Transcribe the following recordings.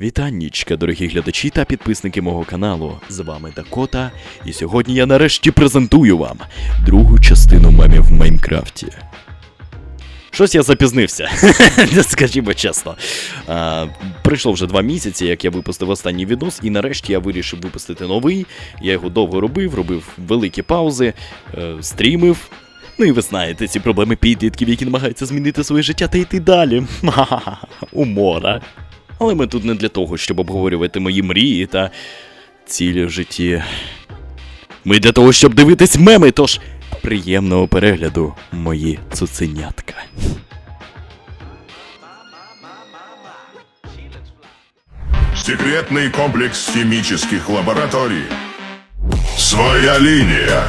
Вітаннічка, дорогі глядачі та підписники мого каналу. З вами Дакота, і сьогодні я нарешті презентую вам другу частину мемів в Майнкрафті. Щось я запізнився, скажімо чесно. А, пройшло вже два місяці, як я випустив останній відос, і нарешті я вирішив випустити новий. Я його довго робив, робив великі паузи, е, стрімив. Ну і ви знаєте, ці проблеми підлітків, які намагаються змінити своє життя та йти далі. Умора. Але ми тут не для того, щоб обговорювати мої мрії та цілі в житті. Ми для того, щоб дивитись меми, тож приємного перегляду, мої цуценятка. Секретный комплекс химических лабораторий. Своя линия.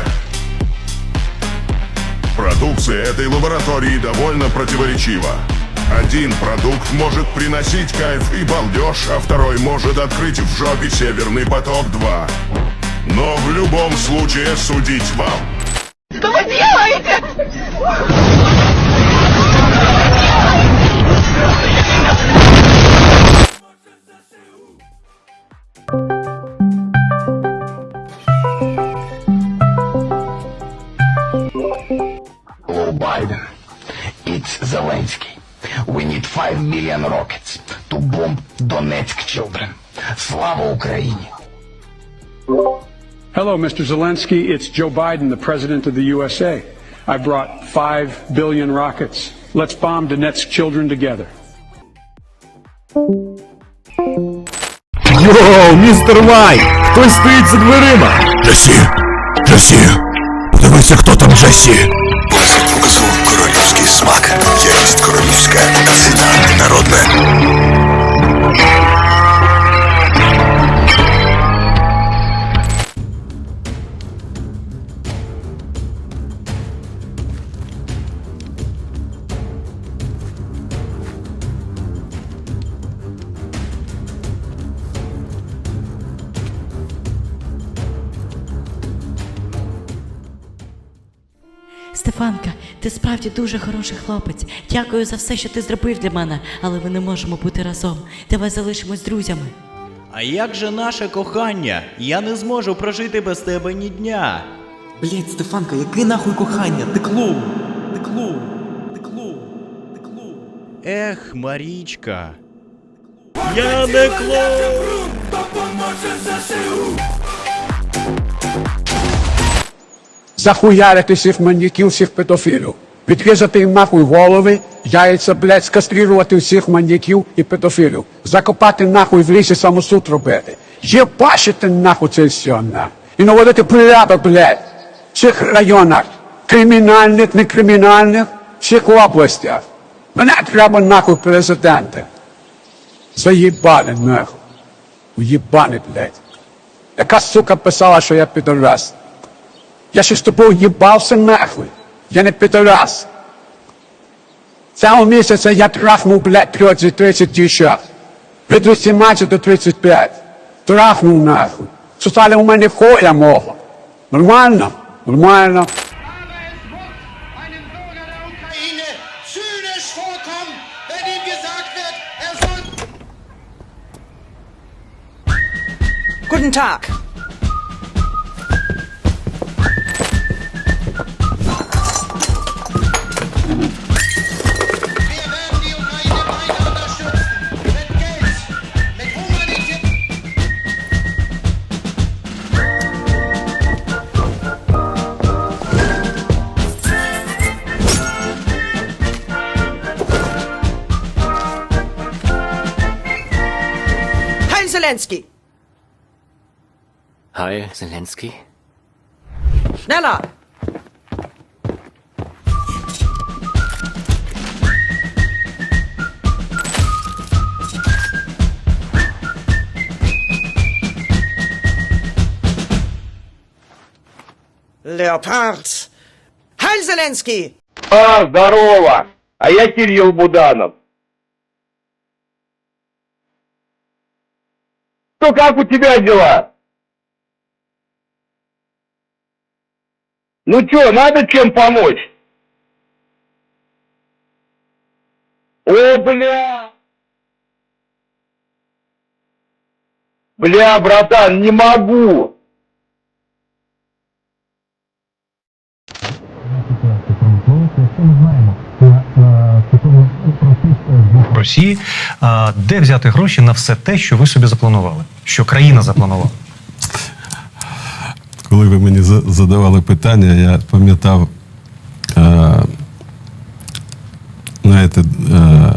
Продукция этой лаборатории довольно противоречива. Один продукт может приносить кайф и балдеж, а второй может открыть в жопе Северный поток-2. Но в любом случае судить вам. Что вы делаете? Biden. It's Zelensky. We need 5 million rockets to bomb Donetsk children. Слава Україні! Hello, Mr. Zelensky. It's Joe Biden, the President of the USA. I brought five billion rockets. Let's bomb Donetsk children together. Йоу, містер Вай! Хтось стоїть за дверима! Джесі! Джесі! Подивися, хто там Джесі! Стефанка, ти справді дуже хороший хлопець. Дякую за все, що ти зробив для мене, але ми не можемо бути разом. Давай залишимось друзями. А як же наше кохання? Я не зможу прожити без тебе ні дня. Блять, Стефанка, яке нахуй кохання? Ти клоун! Ти клоун! Ти клоун! Ти клоун! Ех, Марічка. Я не клоун! Захуярити всіх маньяків, всіх педофілів. Відрізати їм нахуй голови, яйця, блядь, скастрирувати всіх маньяків і педофілів. Закопати нахуй в лісі самосуд робити. Єбачити нахуй це все нахуй. І наводити порядок, блядь, в всіх районах. Кримінальних, не кримінальних, всіх областях. Мене треба нахуй президента. Заїбали нахуй. Уїбани, блядь. Яка сука писала, що я підорас. Я ще з тобою їбався нахуй. Я не підорас. Цього місяця я трахнув, блядь, 30-30 дівчат. Від 18 до 35. Трахнув нахуй. Сусали у мене хоя мого. Нормально? Нормально. einem Bürger Zelensky. Hi, Zelensky. Schneller. Leopard. Heil Zelensky. А, здорово! А я Кирилл Буданов. Что, как у тебя дела? Ну чё, надо чем помочь? О, бля! Бля, братан, не могу! Росії, де взяти гроші на все те, що ви собі запланували, що країна запланувала. Коли ви мені задавали питання, я пам'ятав, е, знаєте, е,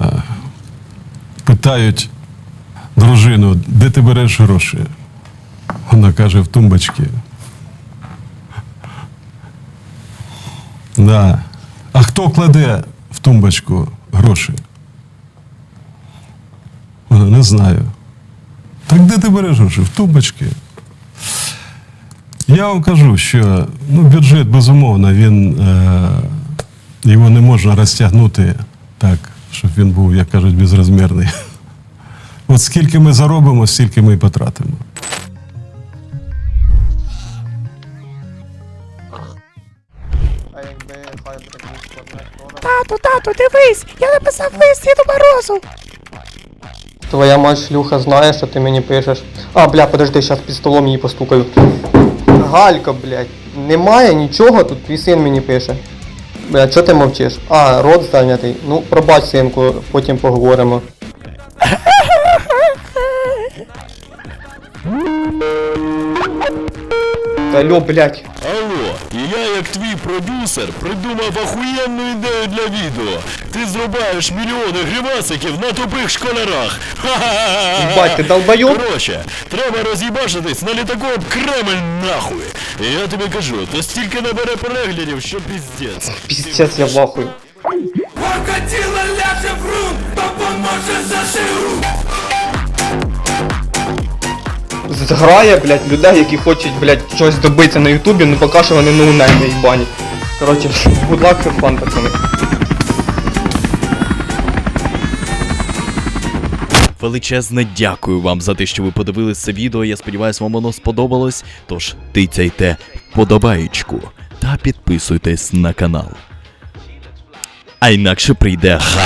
питають дружину, де ти береш гроші? Вона каже, в тумбочці. Да. А хто кладе в тумбочку гроші? Не знаю. Так де ти береш гроші? В тумбочці. Я вам кажу, що ну, бюджет, безумовно, він, е, його не можна розтягнути так, щоб він був, як кажуть, безрозмірний. От скільки ми заробимо, стільки ми і потратимо. Тату, тату, дивись! Я написав лист Діду Морозу! Твоя мать шлюха знає, що ти мені пишеш. А, бля, подожди, зараз під столом її постукаю. Галька, блядь, немає нічого, тут твій син мені пише. Бля, чого ти мовчиш? А, рот зайнятий. Ну, пробач, синку, потім поговоримо. Алло, блядь. Алло, і я, як твій продюсер, придумав охуєнну ідею для відео. Ти зрубаєш мільйони гримасиків на тупих школярах. Ха-ха-ха! Їбать, ти долбойоб? Короче, треба роз'їбашитись на літаку об Кремль нахуй. І я тобі кажу, то стільки набере переглядів, що піздець. Піздець, я в ахуї. Зграє, блядь, людей, які хочуть, блядь, щось добитися на ютубі, ну поки що вони ноунейми їбані. Коротше, luck, have fun, пацани. Величезне дякую вам за те, що ви подивились це відео. Я сподіваюся, вам воно сподобалось. Тож тицяйте вподобаєчку та підписуйтесь на канал. А інакше прийде га.